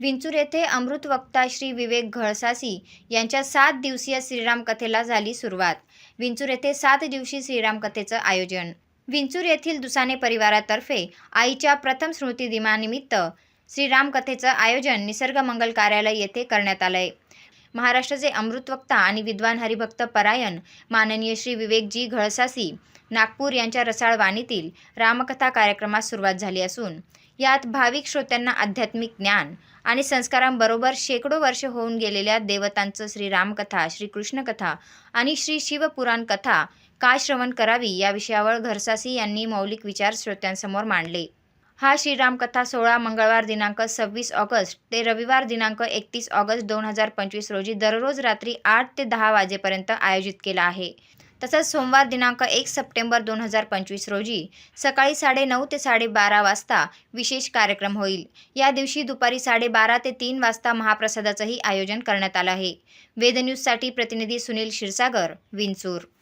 विंचूर येथे अमृत वक्ता श्री विवेक घळसासी यांच्या सात दिवसीय श्रीराम कथेला झाली सुरुवात. विंचूर येथे सात दिवशी श्रीराम कथेचं आयोजन. विंचूर येथील दुसाने परिवारातर्फे आईच्या प्रथम स्मृतिदिनानिमित्त श्रीराम कथेचं आयोजन निसर्ग मंगल कार्यालय येथे करण्यात आलंय. महाराष्ट्राचे अमृतवक्ता आणि विद्वान हरिभक्त परायण माननीय श्री विवेकजी घळसासी नागपूर यांच्या रसाळ वाणीतील रामकथा कार्यक्रमास सुरुवात झाली असून यात भाविक श्रोत्यांना आध्यात्मिक ज्ञान आणि संस्कारांबरोबर शेकडो वर्ष होऊन गेलेल्या देवतांचं श्री रामकथा श्री कृष्णकथा आणि श्री शिवपुराण कथा काय श्रवण करावी या विषयावर घरसासी यांनी मौलिक विचार श्रोत्यांसमोर मांडले. हा श्रीरामकथा सोळा मंगळवार दिनांक सव्वीस ऑगस्ट ते रविवार दिनांक एकतीस ऑगस्ट दोन हजार पंचवीस रोजी दररोज रात्री आठ ते दहा वाजेपर्यंत आयोजित केला आहे. तसंच सोमवार दिनांक एक सप्टेंबर दोन हजार पंचवीस रोजी सकाळी साडेनऊ ते साडेबारा वाजता विशेष कार्यक्रम होईल. या दिवशी दुपारी साडेबारा ते तीन वाजता महाप्रसादाचंही आयोजन करण्यात आलं आहे. वेदन्यूजसाठी प्रतिनिधी सुनील क्षीरसागर विंचूर.